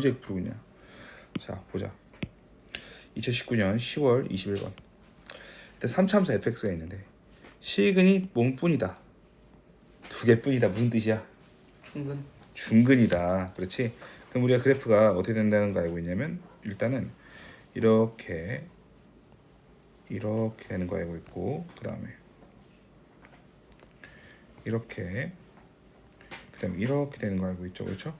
언제 부르냐? 자 보자. 2019년 10월 21번. 그때 3참수 fx가 있는데 시근이 몸뿐이다. 두 개뿐이다. 무슨 뜻이야? 충분 중근이다. 그렇지? 그럼 우리가 그래프가 어떻게 된다는 거 알고 있냐면 일단은 이렇게 이렇게 되는 거 알고 있고 그 다음에 이렇게 그 다음에 이렇게 되는 거 알고 있죠 그렇죠?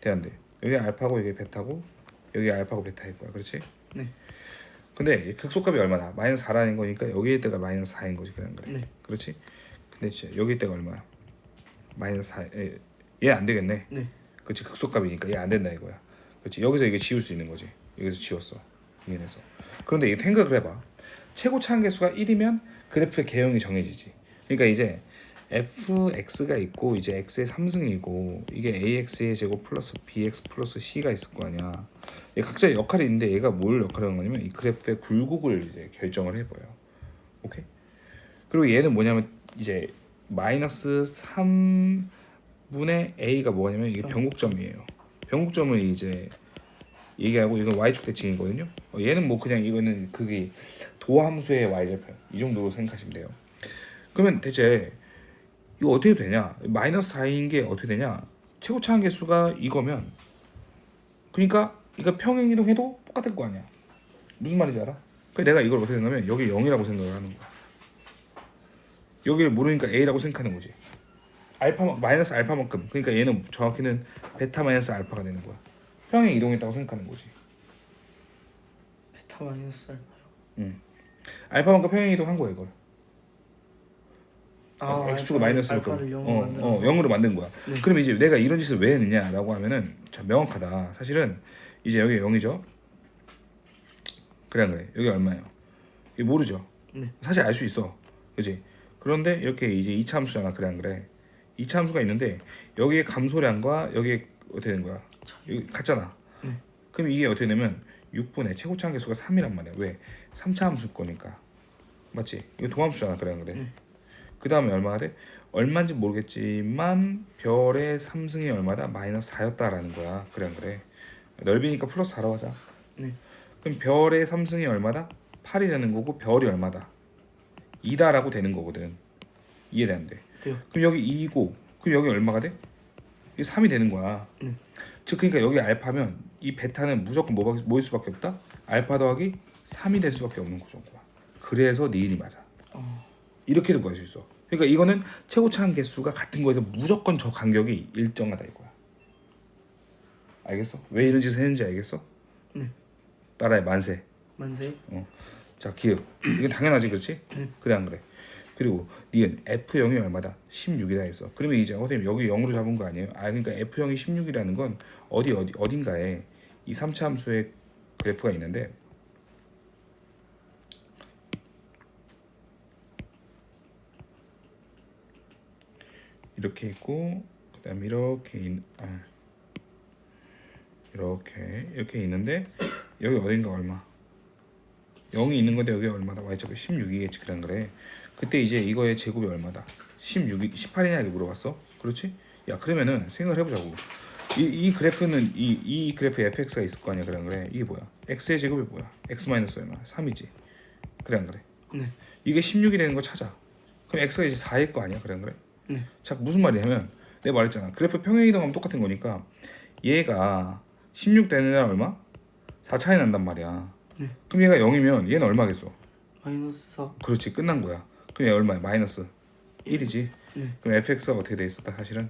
대한대 여기 알파고 여기 베타고 여기 알파고 베타일 거야 그렇지? 네. 근데 이 극소값이 얼마나? 마이너스 4라는 거니까 여기에 때가 마이너스 4인 거지 그냥 그래 네. 그렇지? 근데 진짜 여기 때가 얼마야? 마이너스 4 얘안 되겠네 네. 그렇지 극소값이니까 얘 안 된다 이거야. 그렇지 여기서 이게 지울 수 있는 거지. 여기서 지웠어. 이해해서. 그런데 이게 생각을 해봐. 최고 차항계수가 1이면 그래프의 개형이 정해지지. 그러니까 이제 fx가 있고 이제 x의 3승이고 이게 ax의 제곱 플러스 bx 플러스 c가 있을 거 아니야. 얘 각자의 역할이 있는데 얘가 뭘 역할을 하는 거냐면 이 그래프의 굴곡을 이제 결정을 해버려. 오케이. 그리고 얘는 뭐냐면 이제 마이너스 3 분의 a가 뭐냐면 이게 변곡점이에요. 변곡점을 이제 얘기하고 이건 y축 대칭이거든요. 어, 얘는 뭐 그냥 이거는 그게 도함수의 y절편 이 정도로 생각하시면 돼요. 그러면 대체 이거 어떻게 되냐? 마이너스 4인 게 어떻게 되냐? 최고 차항 개수가 이거면 그러니까 이거 평행 이동 해도 똑같을 거 아니야. 무슨 말인지 알아? 그래서 내가 이걸 어떻게 생각하면 여기 0이라고 생각을 하는 거야. 여기를 모르니까 a라고 생각하는 거지. 알파 마이너스 알파만큼 그러니까 얘는 정확히는 베타 마이너스 알파가 되는 거야. 평행 이동했다고 생각하는 거지. 베타 마이너스 알파요 알파만큼 평행 이동한 거야 이걸. 아 x축을 마이너스로 0으로 어, 어, 0으로 만든 거야. 네. 그럼 이제 내가 이런 짓을 왜 했느냐라고 하면은 자 명확하다. 사실은 이제 여기 0이죠. 그래 안 그래? 여기 얼마예요? 이거 모르죠. 네. 사실 알 수 있어. 그지? 그런데 이렇게 이제 이차 함수잖아. 그래 안 그래? 이차 함수가 있는데 여기에 감소량과 여기에 어떻게 되는 거야? 여기 같잖아. 네. 그럼 이게 어떻게 되면 6분의 최고차항 계수가 3이란 말이야. 왜? 3차 함수일 거니까. 맞지? 이거 동함수잖아. 그래 안 그래? 네. 그 다음에 얼마가 돼? 얼마인지 모르겠지만 별의 3승이 얼마다? 마이너스 4였다라는 거야. 그래 안 그래? 넓이니까 플러스 4로 하자. 네. 그럼 별의 3승이 얼마다? 8이 되는 거고 별이 얼마다? 2다라고 되는 거거든. 이해되는데. 돼요. 그럼 여기 2고 그럼 여기 얼마가 돼? 이게 3이 되는 거야. 네. 즉 그러니까 여기 알파면 이 베타는 무조건 뭐, 뭐일 수밖에 없다? 알파 더하기 3이 될 수밖에 없는 구조인 거야. 그래서 니은이 맞아. 어. 이렇게도 구할 수 있어. 그러니까 이거는 최고 차항 개수가 같은 거에서 무조건 저 간격이 일정하다 이거야. 알겠어? 왜 이런 짓을 했는지 알겠어? 네. 따라해 만세. 만세 자 기억. 이건 당연하지 그렇지? 그래 안 그래? 그리고 니은 F0이 얼마다? 16이다 했어. 그러면 이제 선생님 여기 0으로 잡은 거 아니에요? 아 그러니까 F0이 16이라는 건 어디 어디 어딘가에 이 3차 함수의 그래프가 있는데 이렇게 있고 그다음에 이렇게 있, 아, 이렇게 이렇게 있는데 여기 어딘가 얼마? 0이 있는 건데 여기 얼마다? y좌표 16이겠지 그런 그래. 그때 이제 이거의 제곱이 얼마다? 16이 18이냐 이렇게 물어봤어. 그렇지? 야 그러면은 생각을 해보자고. 이, 이 그래프는 이, 이 그래프 fx가 있을 거 아니야 그래 안 그래. 이게 뭐야? x의 제곱이 뭐야? x 마이너스 얼마? 3이지. 그래 안 그래. 네. 이게 16이 되는 거 찾아. 그럼 x가 이제 4일 거 아니야 그래 안 그래 네. 자 무슨 말이냐면 내가 말했잖아. 그래프 평행 이동하면 똑같은 거니까 얘가 16 되는 날 얼마? 4 차이 난단 말이야. 네. 그럼 얘가 0이면 얘는 얼마겠어? 마이너스 4 그렇지. 끝난 거야. 그럼 얘 얼마야? 마이너스 1이지. 네. 그럼 fx가 어떻게 돼 있었다? 사실은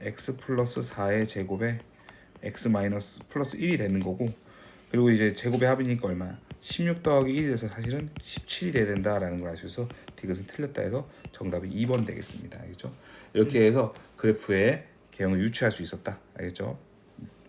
x 플러스 4의 제곱에 x 마이너스 플러스 1이 되는 거고 그리고 이제 제곱의 합이니까 얼마야 16 더하기 1이 돼서 사실은 17이 돼야 된다라는 걸 있어 디귿은 틀렸다 해서 정답이 2번 되겠습니다. 알겠죠? 이렇게 해서 그래프의 개형을 유추할 수 있었다. 알겠죠